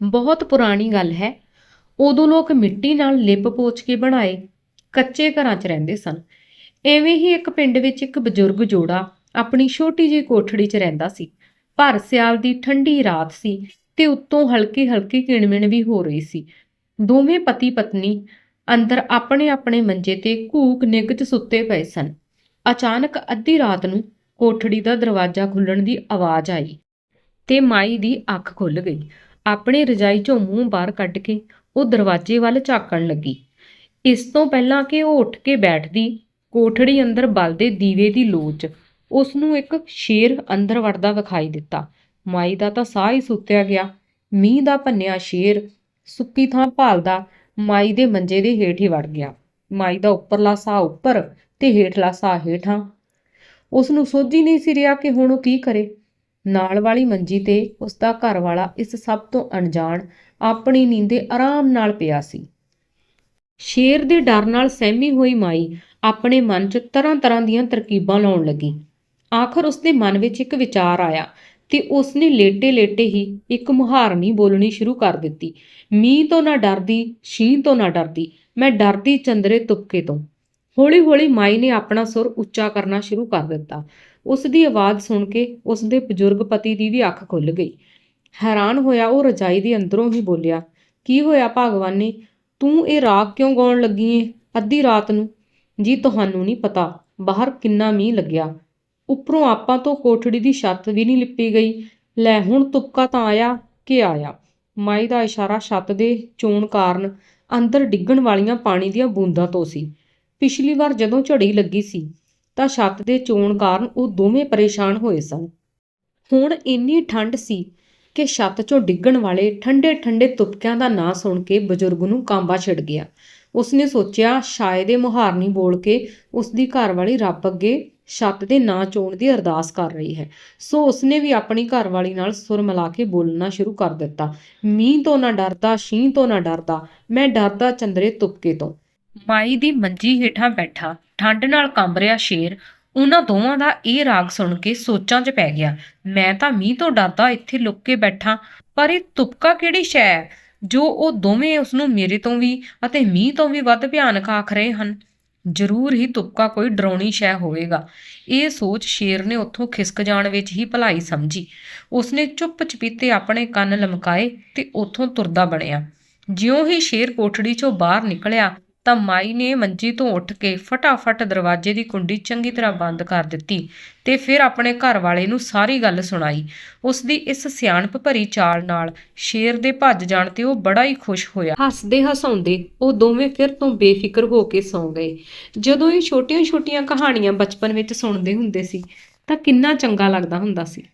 ਬਹੁਤ ਪੁਰਾਣੀ ਗੱਲ ਹੈ। ਉਦੋਂ ਲੋਕ ਮਿੱਟੀ ਨਾਲ ਲਿਪ ਪੋਚ ਕੇ ਬਣਾਏ ਕੱਚੇ ਘਰਾਂ 'ਚ ਰਹਿੰਦੇ ਸਨ। ਐਵੇਂ ਹੀ ਇੱਕ ਪਿੰਡ ਵਿੱਚ ਇੱਕ ਬਜ਼ੁਰਗ ਜੋੜਾ ਆਪਣੀ ਛੋਟੀ ਜਿਹੀ ਕੋਠੜੀ 'ਚ ਰਹਿੰਦਾ ਸੀ। ਪਰ ਸਿਆਲ ਦੀ ਠੰਡੀ ਰਾਤ ਸੀ ਤੇ ਉੱਤੋਂ ਹਲਕੀ ਹਲਕੀ ਕਿਣਮਿਣ ਵੀ ਹੋ ਰਹੀ ਸੀ। ਦੋਵੇਂ ਪਤੀ ਪਤਨੀ ਅੰਦਰ ਆਪਣੇ ਆਪਣੇ ਮੰਜੇ ਤੇ ਘੂਕ ਨਿੱਘ 'ਚ ਸੁੱਤੇ ਪਏ ਸਨ। ਅਚਾਨਕ ਅੱਧੀ ਰਾਤ ਨੂੰ ਕੋਠੜੀ ਦਾ ਦਰਵਾਜ਼ਾ ਖੁੱਲਣ ਦੀ ਆਵਾਜ਼ ਆਈ ਤੇ ਮਾਈ ਦੀ ਅੱਖ ਖੁੱਲ ਗਈ। ਆਪਣੇ ਰਜਾਈ 'ਚੋਂ ਮੂੰਹ ਬਾਹਰ ਕੱਢ ਕੇ ਉਹ ਦਰਵਾਜ਼ੇ ਵੱਲ ਝਾਕਣ ਲੱਗੀ। ਇਸ ਤੋਂ ਪਹਿਲਾਂ ਕਿ ਉਹ ਉੱਠ ਕੇ ਬੈਠਦੀ, ਕੋਠੜੀ ਅੰਦਰ ਬਲਦੇ ਦੀਵੇ ਦੀ ਲੋਚ ਉਸ ਨੂੰ ਇੱਕ ਸ਼ੇਰ ਅੰਦਰ ਵੜਦਾ ਵਿਖਾਈ ਦਿੱਤਾ। ਮਾਈ ਦਾ ਤਾਂ ਸਾਹ ਹੀ ਸੁੱਤਿਆ ਗਿਆ। ਮੀਂਹ ਦਾ ਭੰਨਿਆ ਸ਼ੇਰ ਸੁੱਕੀ ਥਾਂ ਭਾਲਦਾ ਮਾਈ ਦੇ ਮੰਜੇ ਦੇ ਹੇਠ ਹੀ ਵੜ ਗਿਆ। ਮਾਈ ਦਾ ਉੱਪਰਲਾ ਸਾਹ ਉੱਪਰ ਤੇ ਹੇਠਲਾ ਸਾਹ ਹੇਠਾਂ। ਉਸ ਨੂੰ ਸੋਝੀ ਨਹੀਂ ਸੀ ਰਿਹਾ ਕਿ ਹੁਣ ਉਹ ਕੀ ਕਰੇ। ਨਾਲ ਵਾਲੀ ਮੰਜੀ ਤੇ ਉਸ ਦਾ ਘਰ ਵਾਲਾ ਇਸ ਸਭ ਤੋਂ ਅਣਜਾਣ, ਆਪਣੀ ਨੀਂਦੇ ਆਰਾਮ ਨਾਲ ਪਿਆ ਸੀ। ਸ਼ੇਰ ਦੇ ਡਰ ਨਾਲ ਸਹਿਮੀ ਹੋਈ ਮਾਈ ਆਪਣੇ ਮਨ 'ਚ ਤਰ੍ਹਾਂ-ਤਰ੍ਹਾਂ ਦੀਆਂ ਤਰਕੀਬਾਂ ਲਾਉਣ ਲੱਗੀ। ਆਖਰ ਉਸਦੇ ਮਨ ਵਿੱਚ ਇੱਕ ਵਿਚਾਰ ਆਇਆ ਤੇ ਉਸਨੇ ਲੇਟੇ-ਲੇਟੇ ਹੀ ਇੱਕ ਮੁਹਾਰਨੀ ਬੋਲਣੀ ਸ਼ੁਰੂ ਕਰ ਦਿੱਤੀ। ਮੀਂਹ ਤੋਂ ਨਾ ਡਰਦੀ ਸ਼ੀਂ ਤੋਂ ਨਾ ਡਰਦੀ, ਮੈਂ ਡਰਦੀ ਚੰਦਰੇ ਤੁਪਕੇ ਤੋਂ। ਹੌਲੀ-ਹੌਲੀ ਮਾਈ ਨੇ ਆਪਣਾ ਸੁਰ ਉੱਚਾ ਕਰਨਾ ਸ਼ੁਰੂ ਕਰ ਦਿੱਤਾ। ਉਸ ਦੀ ਆਵਾਜ਼ ਸੁਣ ਕੇ ਉਸ ਦੇ ਬਜ਼ੁਰਗ ਪਤੀ ਦੀ ਵੀ ਅੱਖ ਖੁੱਲ ਗਈ। ਹੈਰਾਨ ਹੋਇਆ ਉਹ ਰਜਾਈ ਦੇ ਅੰਦਰੋਂ ਹੀ ਬੋਲਿਆ, ਕੀ ਹੋਇਆ ਭਗਵਾਨੇ? ਤੂੰ ਇਹ ਰਾਗ ਕਿਉਂ ਗਾਉਣ ਲੱਗੀ ਏ? ਅੱਧੀ ਰਾਤ ਨੂੰ? ਜੀ, ਤੁਹਾਨੂੰ ਨਹੀਂ ਪਤਾ। ਬਾਹਰ ਕਿੰਨਾ ਮੀਂਹ ਲੱਗਿਆ। ਉੱਪਰੋਂ ਆਪਾਂ ਤੋਂ ਕੋਠੜੀ ਦੀ ਛੱਤ ਵੀ ਨਹੀਂ ਲਿੱਪੀ ਗਈ। ਲੈ, ਹੁਣ ਤੁਪਕਾ ਤਾਂ ਆਇਆ ਕਿ ਆਇਆ? ਮਾਈ ਦਾ ਇਸ਼ਾਰਾ ਛੱਤ ਦੇ ਚੋਣ ਕਾਰਨ ਅੰਦਰ ਡਿੱਗਣ ਵਾਲੀਆਂ ਪਾਣੀ ਦੀਆਂ ਬੂੰਦਾਂ ਤੋਂ ਸੀ। ਪਿਛਲੀ ਵਾਰ ਜਦੋਂ ਝੜੀ ਲੱਗੀ ਸੀ, ਤਾਂ ਛੱਤ ਦੇ ਚੋਣ ਕਾਰਨ ਉਹ ਦੋਵੇਂ ਪਰੇਸ਼ਾਨ ਹੋਏ ਸਨ। ਹੁਣ ਇੰਨੀ ਠੰਡ ਸੀ ਕਿ ਛੱਤ 'ਚੋਂ ਡਿੱਗਣ ਵਾਲੇ ਠੰਡੇ-ਠੰਡੇ ਤੁਪਕਿਆਂ ਦਾ ਨਾਂ ਸੁਣ ਕੇ ਬਜ਼ੁਰਗ ਨੂੰ ਕਾਂਬਾ ਛਿੜ ਗਿਆ। ਉਸਨੇ ਸੋਚਿਆ, ਸ਼ਾਇਦ ਇਹ ਮੁਹਾਰਨੀ ਬੋਲ ਕੇ ਉਸਦੀ ਘਰਵਾਲੀ ਰੱਬ ਅੱਗੇ ਛੱਤ ਦੇ ਨਾਂ ਚੋਣ ਦੀ ਅਰਦਾਸ ਕਰ ਰਹੀ ਹੈ। ਸੋ ਉਸਨੇ ਵੀ ਆਪਣੀ ਘਰਵਾਲੀ ਨਾਲ ਸੁਰ ਮਿਲਾ ਕੇ ਬੋਲਣਾ ਸ਼ੁਰੂ ਕਰ ਦਿੱਤਾ। ਮੀਂਹ ਤੋਂ ਨਾ ਡਰਦਾ ਸ਼ੀਂ ਤੋਂ ਨਾ ਡਰਦਾ, ਮੈਂ ਡਰਦਾ ਚੰਦਰੇ ਤੁਪਕੇ ਤੋਂ। ਮਾਈ ਦੀ ਮੰਜੀ ਹੇਠਾਂ ਬੈਠਾ ਠੰਡ ਨਾਲ ਕੰਬ ਰਿਹਾ ਸ਼ੇਰ। ਉਹਨਾਂ ਦੋਵਾਂ ਦਾ ਇਹ ਰਾਗ ਸੁਣ ਕੇ ਸੋਚਾਂ 'ਚ ਪੈ ਗਿਆ, ਮੈਂ ਤਾਂ ਮੀਂਹ ਤੋਂ ਡਰਦਾ ਇੱਥੇ ਲੁੱਕ ਕੇ ਬੈਠਾ, ਪਰ ਇਹ ਤੁਪਕਾ ਕਿਹੜੀ ਸ਼ੈ ਹੈ? ਜੋ ਉਹ ਦੋਵੇਂ ਉਸ ਨੂੰ ਮੇਰੇ ਤੋਂ ਵੀ ਅਤੇ ਮੀਂਹ ਤੋਂ ਵੀ ਵੱਧ ਭਿਆਨਕ ਆਖ ਰਹੇ ਹਨ। ਜ਼ਰੂਰ ਹੀ ਤੁਪਕਾ ਕੋਈ ਡਰਾਉਣੀ ਸ਼ੈ ਹੋਵੇਗਾ। ਇਹ ਸੋਚ ਸ਼ੇਰ ਨੇ ਉੱਥੋਂ ਖਿਸਕ ਜਾਣ ਵਿੱਚ ਹੀ ਭਲਾਈ ਸਮਝੀ। ਉਸਨੇ ਚੁੱਪ ਚਪੀਤੇ ਆਪਣੇ ਕੰਨ ਲਮਕਾਏ ਤੇ ਉੱਥੋਂ ਤੁਰਦਾ ਬਣਿਆ। ਜਿਉਂ ਹੀ ਸ਼ੇਰ ਕੋਠੜੀ 'ਚੋਂ ਬਾਹਰ ਨਿਕਲਿਆ ਤਾਂ ਮਾਈ ਨੇ ਮੰਜੀ ਤੋਂ ਉੱਠ ਕੇ ਫਟਾਫਟ ਦਰਵਾਜ਼ੇ ਦੀ ਕੁੰਡੀ ਚੰਗੀ ਤਰ੍ਹਾਂ ਬੰਦ ਕਰ ਦਿੱਤੀ ਤੇ ਫਿਰ ਆਪਣੇ ਘਰ ਵਾਲੇ ਨੂੰ ਸਾਰੀ ਗੱਲ ਸੁਣਾਈ। ਉਸ ਦੀ ਇਸ ਸਿਆਣਪ ਭਰੀ ਚਾਲ ਨਾਲ ਸ਼ੇਰ ਦੇ ਭੱਜ ਜਾਣ ਤੇ ਉਹ ਬੜਾ ਹੀ ਖੁਸ਼ ਹੋਇਆ। ਹੱਸਦੇ ਹਸਾਉਂਦੇ ਉਹ ਦੋਵੇਂ ਫਿਰ ਤੋਂ ਬੇਫਿਕਰ ਹੋ ਕੇ ਸੌਂ ਗਏ। ਜਦੋਂ ਇਹ ਛੋਟੀਆਂ-ਛੋਟੀਆਂ ਕਹਾਣੀਆਂ ਬਚਪਨ ਵਿੱਚ ਸੁਣਦੇ ਹੁੰਦੇ ਸੀ ਤਾਂ ਕਿੰਨਾ ਚੰਗਾ ਲੱਗਦਾ ਹੁੰਦਾ ਸੀ।